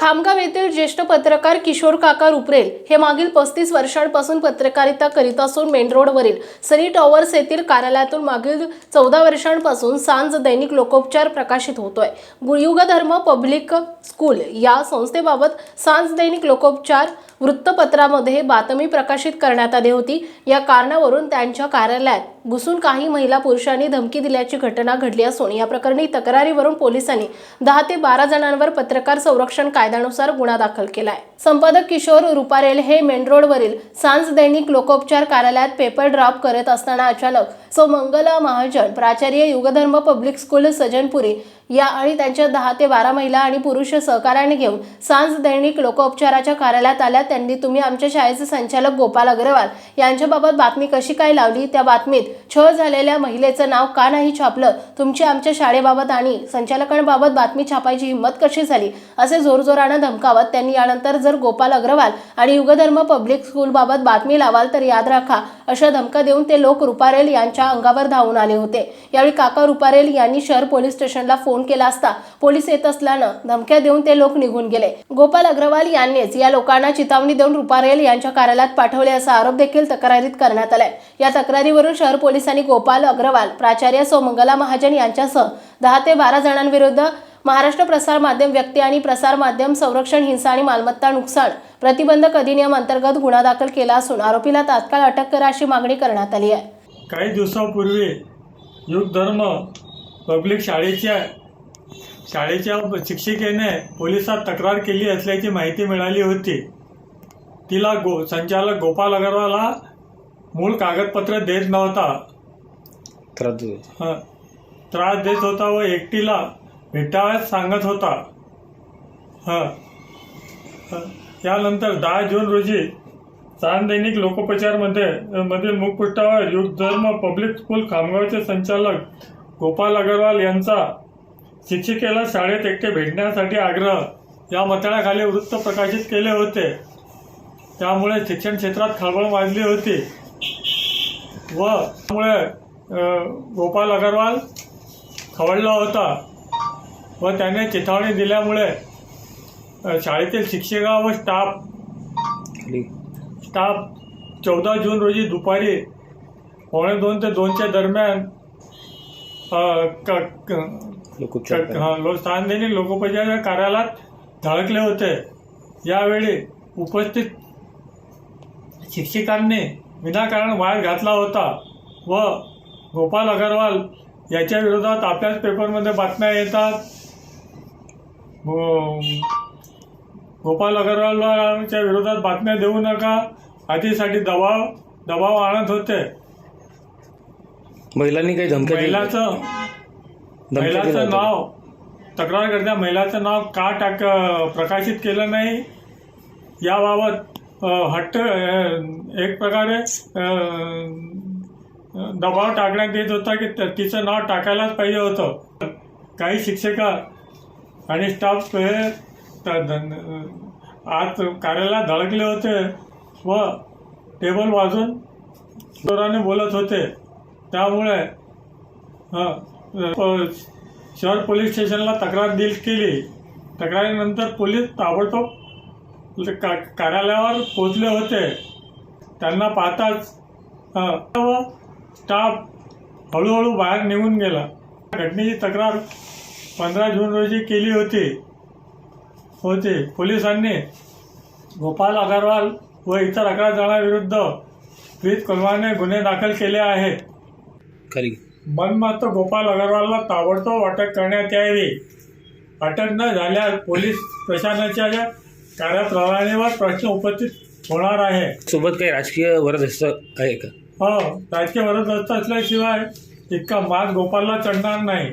खामगाव येथील ज्येष्ठ पत्रकार किशोर काका रुपरेल हे मागील पस्तीस वर्षांपासून पत्रकारिता करीत असून मेन रोडवरील सनी टॉवर्स येथील कार्यालयातून मागील चौदा वर्षांपासून सांज दैनिक लोकोपचार प्रकाशित होतोय. गुळयुगधर्म पब्लिक स्कूल या संस्थेबाबत सांज दैनिक लोकोपचार वृत्तपत्रामध्ये बातमी प्रकाशित करण्यात आली होती. या कारणावरून त्यांच्या कार्यालयात घुसून काही महिला पुरुषांनी धमकी दिल्याची घटना घडली असून या प्रकरणी तक्रारीवरून पोलिसांनी दहा ते बारा जणांवर पत्रकार संरक्षण कायद्यानुसार गुन्हा दाखल केलाय. संपादक किशोर रुपारेल हे मेन रोडवरील सांज दैनिक लोकोपचार कार्यालयात पेपर ड्रॉप करत असताना अचानक सो मंगला महाजन प्राचार्य युगधर्म पब्लिक स्कूल सजनपुरी या आणि त्यांच्या दहा ते बारा महिला आणि पुरुष सहकार्याने घेऊन सांज दैनिक लोकोपचाराच्या कार्यालयात आल्या. त्यांनी तुम्ही आमच्या शाळेचे संचालक गोपाल अग्रवाल यांच्याबाबत बातमी कशी काय लावली? त्या बातमीत छळ झालेल्या महिलेचं नाव का नाही छापलं? तुमची आमच्या शाळेबाबत आणि संचालकांबाबत बातमी छापायची हिंमत कशी झाली? असे जोरजोरानं धमकावत त्यांनी यानंतर जर गोपाल अग्रवाल आणि युगधर्म पब्लिक स्कूलबाबत बातमी लावाल तर याद राखा. अशा धमका देऊन ते लोक रुपारेल यांच्या अंगावर धावून आले होते. यावेळी काका रुपारेल यांनी शहर पोलीस स्टेशनला फोन केला असता पोलीस येत असल्यानं धमक्या देऊन ते लोक निघून गेले. गोपाल अग्रवाल यांनीच या लोकांना चितावणी देऊन रुपारेल यांच्या कार्यालयात पाठवले असा आरोप देखील तक्रारीत करण्यात आलाय. या तक्रारीवरून शहर पोलिसांनी गोपाल अग्रवाल प्राचार्य सोमंगला महाजन यांच्यासह दहा ते बारा जणांविरुद्ध महाराष्ट्र प्रसार माध्यम व्यक्ती आणि प्रसार माध्यम संरक्षण हिंसा आणि मालमत्ता नुकसान प्रतिबंधक अधिनियम अंतर्गत गुन्हा दाखल केला असून आरोपीला तात्काळ अटक करा अशी मागणी करण्यात आली आहे काही दिवसापूर्वी युग धर्म पब्लिक शाळेच्या शाळेच्या शिक्षिकेने पोलिसात तक्रार केली असल्याची माहिती मिळाली होती तिला गो संचालक गोपाल अगरवाल मूळ कागदपत्र देत नव्हता. हं. त्रास देत होता व एकटीला भेटावयास सांगत होता. हां यानंतर दहा जून रोजी चांद दैनिक लोकोपचारमध्ये मधील मुखपृष्ठावर युग धर्म पब्लिक स्कूल खामगावचे संचालक गोपाल अगरवाल यांचा शिक्षिकेला शाळेत एकटे भेटण्यासाठी आग्रह. या मताळ्याखाली वृत्त प्रकाशित केले होते. त्यामुळे शिक्षण क्षेत्रात खळबळ माजली होती. व त्यामुळे गोपाल अगरवाल खवळला होता. व त्याने चेतावणी दिल्यामुळे शाळेतील शिक्षिका व स्टाफ स्टाफ चौदा जून रोजी दुपारी पावणे दोन ते दोनच्या दरम्यान क- लोकोपचार कार्यालयात धडकले होते. यावेळी उपस्थित शिक्षकांनी विनाकारण वाद घातला होता व गोपाल अगरवाल याच्या विरोधात आपल्याच पेपरमध्ये बातम्या येतात. गोपाल अगरवालच्या विरोधात बातम्या देऊ नका. आधीसाठी दबाव दबाव आणत होते. महिलांनी काही दिल्या? महिलाचं महिलाचं. नाव तक्रारकर्त्या महिलाचं नाव का टाक प्रकाशित केलं नाही? याबाबत हट्ट एक प्रकारे दबाव टाकण्यात येत होता की तिचं नाव टाकायलाच पाहिजे होतं. काही शिक्षिका आणि स्टाफ हे आत ध- कार्यालयात धडकले होते व टेबल वाजून जोराने बोलत होते. त्यामुळे हं, शहर पोलीस स्टेशनला तक्रार दिल केली. तक्रारीनंतर पोलीस ताबडतोब का कार्यालयावर पोचले होते. त्यांना पाहताच हं, व स्टाफ हळूहळू बाहेर निघून गेला. घटनेची तक्रार पंधरा जून रोजी केली होती. होती. पोलिसांनी गोपाल अगरवाल व इतर अकरा जणांविरुद्ध विविध कलमाने गुन्हे दाखल केले आहेत. खाली मनमात्र गोपाल अगरवालला ताबडतोब अटक करण्यात यावी. अटक न झाल्यास पोलीस प्रशासनाच्या कार्यप्रणालीवर प्रश्न उपस्थित होणार आहे. सोबत काही राजकीय वरदस्त आहे का? हो राजकीय वरदस्त असल्याशिवाय इतका मात गोपालला चढणार नाही.